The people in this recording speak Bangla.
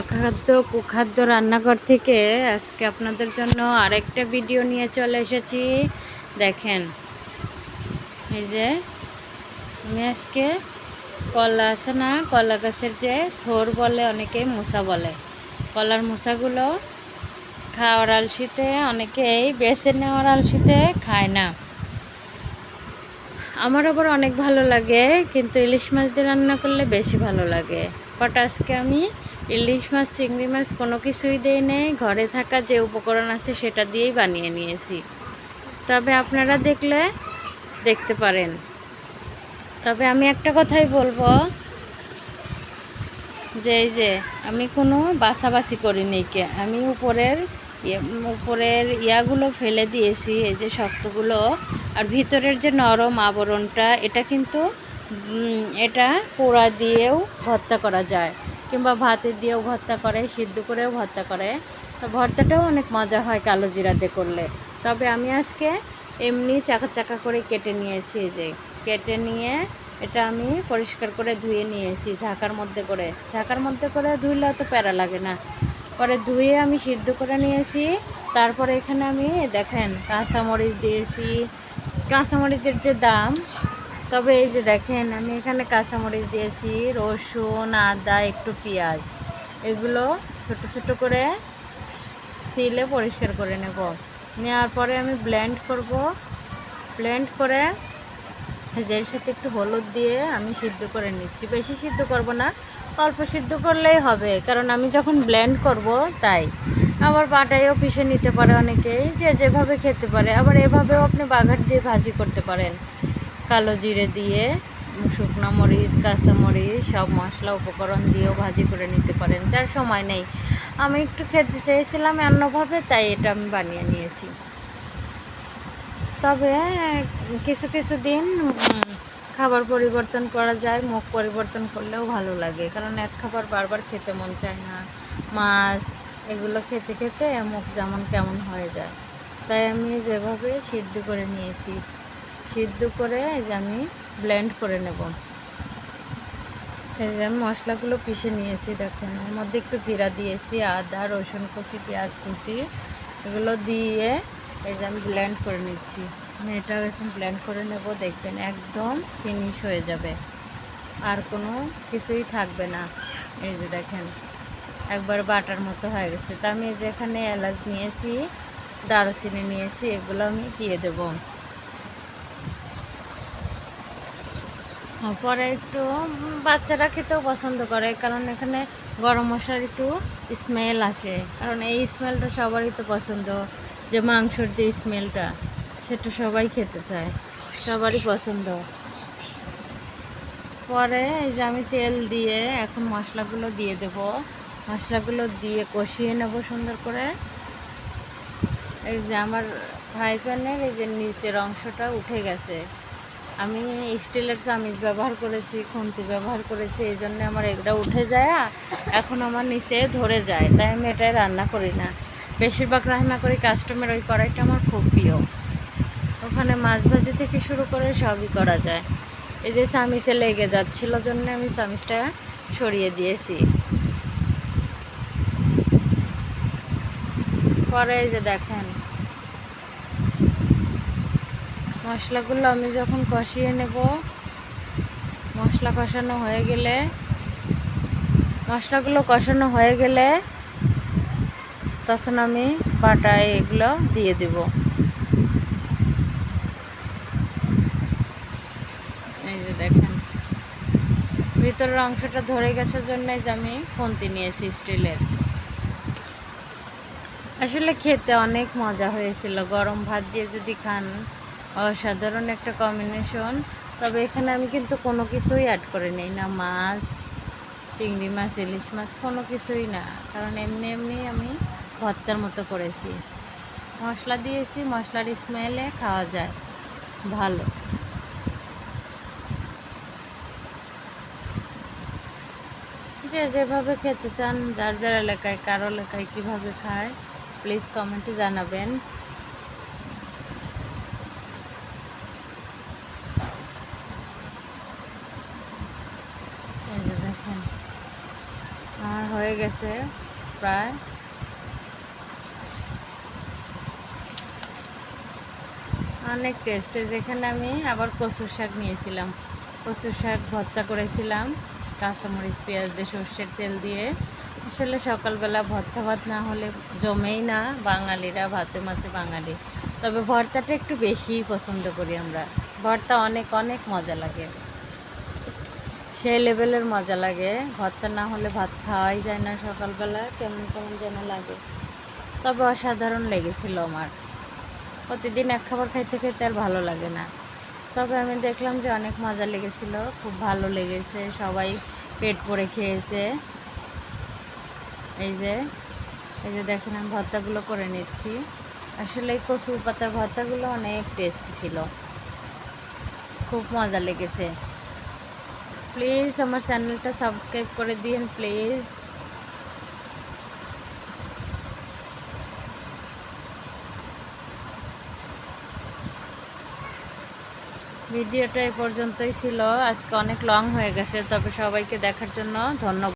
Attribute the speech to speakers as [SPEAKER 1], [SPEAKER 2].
[SPEAKER 1] অখাদ্য, কুখাদ্য রান্নাঘর থেকে আজকে আপনাদের জন্য আরেকটা ভিডিও নিয়ে চলে এসেছি। দেখেন, এই যে আমি আজকে কলা আছে না, কলা গাছের যে থোর বলে অনেকেই মোসা বলে। কলার মোসাগুলো খাওয়ার আলসিতে অনেকেই বেছে নেওয়ার আলসিতে খায় না। আমার আবার অনেক ভালো লাগে, কিন্তু ইলিশ মাছ দিয়ে রান্না করলে বেশি ভালো লাগে। বাট আজকে আমি ইলিশ মাছ, চিংড়ি মাছ কোনো কিছুই দিই নেই। ঘরে থাকা যে উপকরণ আছে সেটা দিয়েই বানিয়ে নিয়েছি। তবে আপনারা দেখলে দেখতে পারেন। তবে আমি একটা কথাই বলব যে এই যে আমি কোনো বাসাবাসি করিনি কে। আমি উপরের ইয়ে- উপরের ইয়াগুলো ফেলে দিয়েছি, এই যে শক্তগুলো। আর ভিতরের যে নরম আবরণটা, এটা কিন্তু এটা পোড়া দিয়েও ভর্তা করা যায়, কিংবা ভাতে দিয়েও ভর্তা করে, সিদ্ধ করেও ভর্তা করে। তো ভর্তাটাও অনেক মজা হয় কালো জিরাতে করলে। তবে আমি আজকে এমনি চাকা চাকা করে কেটে নিয়েছি যে। কেটে নিয়ে এটা আমি পরিষ্কার করে ধুয়ে নিয়েছি ঝাঁকার মধ্যে করে। ঝাঁকার মধ্যে করে ধুইলে অত প্যারা লাগে না। পরে ধুয়ে আমি সিদ্ধ করে নিয়েছি। তারপরে এখানে আমি দেখেন কাঁচামরিচ দিয়েছি। কাঁচামরিচের যে দাম তবে এই যে দেখেন, আমি এখানে কাঁচামরিচ দিয়েছি, রসুন, আদা, একটু পেঁয়াজ। এগুলো ছোট ছোট করে সিলে পরিষ্কার করে নেব। নেওয়ার পরে আমি ব্লেন্ড করব। ব্লেন্ড করে এর সাথে একটু হলুদ দিয়ে আমি সিদ্ধ করে নিচ্ছি। বেশি সিদ্ধ করব না, অল্প সিদ্ধ করলেই হবে, কারণ আমি যখন ব্লেন্ড করব তাই। আবার বাটাইও পিষে নিতে পারে অনেকেই, যে যেভাবে খেতে পারে। আবার এভাবেও আপনি বাঘাট দিয়ে ভাজি করতে পারেন। কালো জিরে দিয়ে, শুকনো মরিচ, কাঁচা মরিচ, সব মশলা উপকরণ দিয়েও ভাজি করে নিতে পারেন, যার সময় নেই। আমি একটু খেতে চেয়েছিলাম অন্যভাবে, তাই এটা আমি বানিয়ে নিয়েছি। তবে কিছু কিছু দিন খাবার পরিবর্তন করা যায়, মুখ পরিবর্তন করলেও ভালো লাগে, কারণ এক খাবার বারবার খেতে মন চায় না। মাছ, এগুলো খেতে খেতে মুখ যেমন কেমন হয়ে যায়। তাই আমি যেভাবে সিদ্ধ করে নিয়েছি সিদ্ধ করে এই যে আমি ব্লেন্ড করে নেব। এই যে আমি মশলাগুলো পিষে নিয়েছি, দেখেন। এর মধ্যে একটু জিরা দিয়েছি, আদা, রসুন কুচি, পেঁয়াজ কুচি, এগুলো দিয়ে এই যে আমি ব্লেন্ড করে নিচ্ছি। এটাও এখন ব্লেন্ড করে নেব, দেখবেন একদম ফিনিশ হয়ে যাবে। আর কোনো কিছুই থাকবে না। এই যে দেখেন, একবার বাটার মতো হয়ে গেছে। তা আমি এই যে এখানে এলাচ নিয়েছি, দারুচিনি নিয়েছি, এগুলো আমি দিয়ে দেবো। পরে একটু বাচ্চারা খেতেও পছন্দ করে, কারণ এখানে গরম মশলার একটু স্মেল আসে। কারণ এই স্মেলটা সবারই তো পছন্দ, যে মাংসর যে স্মেলটা সেটা সবাই খেতে চায়, সবারই পছন্দ। পরে এই যে আমি তেল দিয়ে এখন মশলাগুলো দিয়ে দেব। মশলাগুলো দিয়ে কষিয়ে নেব সুন্দর করে। এই যে আমার ফ্রাই প্যানের এই যে নিচের অংশটা উঠে গেছে। আমি স্টিলের চামিচ ব্যবহার করেছি, খুন্তি ব্যবহার করেছি, এই জন্য আমার এগুলো উঠে যায়, এখন আমার নিচে ধরে যায়, তাই আমি এটাই রান্না করি না। বেশিরভাগ রান্না করি কাস্টমার ওই কড়াইটা আমার খুব প্রিয়। ওখানে মাছ ভাজি থেকে শুরু করে সবই করা যায়। এই যে চামিচে লেগে যাচ্ছিল জন্য আমি চামিচটা সরিয়ে দিয়েছি। পরে এই যে দেখেন মশলাগুলো আমি যখন কষিয়ে নেব, মশলা কষানো হয়ে গেলে, মশলাগুলো কষানো হয়ে গেলে তখন আমি বাটায় এগুলো দিয়ে দেব। এই যে দেখেন, ভিতরের অংশটা ধরে গেছে জন্য যে আমি খুন্তি নিয়েছি স্টিলের। আসলে খেতে অনেক মজা হয়েছিল, গরম ভাত দিয়ে যদি খান। অসাধারণ একটা কম্বিনেশন তবে এখানে আমি কিন্তু কোনো কিছুই অ্যাড করে নিই না মাছ, চিংড়ি মাছ, ইলিশ মাছ, কোনো কিছুই না। কারণ এমনি এমনি আমি ভর্তার মতো করেছি। মশলা দিয়েছি, মশলার স্মেলে খাওয়া যায়। ভালো। যে যেভাবে খেতে চান, যার যার এলাকায়, কারও এলাকায় কীভাবে খায় প্লিজ কমেন্টে জানাবেন এই যে দেখেন আমার হয়ে গেছে প্রায়। অনেক টেস্টে যেখানে আমি আবার কচুর শাক নিয়েছিলাম। কচুর শাক ভর্তা করেছিলাম, কাঁচামরিচ, পেঁয়াজ দিয়ে সর্ষের তেল দিয়ে। আসলে সকালবেলা ভর্তা ভাত না হলে জমেই না, বাঙালিরা ভাতে মাছে বাঙালি। তবে ভর্তাটা একটু বেশিই পছন্দ করি আমরা। ভর্তা অনেক অনেক মজা লাগে। সেই লেভেলের মজা লাগে। ভর্তা না হলে ভাত খাওয়াই যায় না সকালবেলা, কেমন কেমন যেন লাগে। তবে অসাধারণ লেগেছিল আমার। প্রতিদিন এক খাবার খাইতে খাইতে আর ভালো লাগে না। তবে আমি দেখলাম যে অনেক মজা লেগেছিল, খুব ভালো লেগেছে, সবাই পেট ভরে খেয়েছে। এই যে এই যে দেখেন আমি ভর্তাগুলো করে নিচ্ছি। আসলে এই কচু পাতার ভর্তাগুলো অনেক টেস্ট ছিল। খুব মজা লেগেছে। প্লিজ আমার চ্যানেলটা সাবস্ক্রাইব করে দিন, প্লিজ। ভিডিওটা এই পর্যন্তই ছিল। আজকে অনেক লং হয়ে গেছে, তবে সবাইকে দেখার জন্য ধন্যবাদ।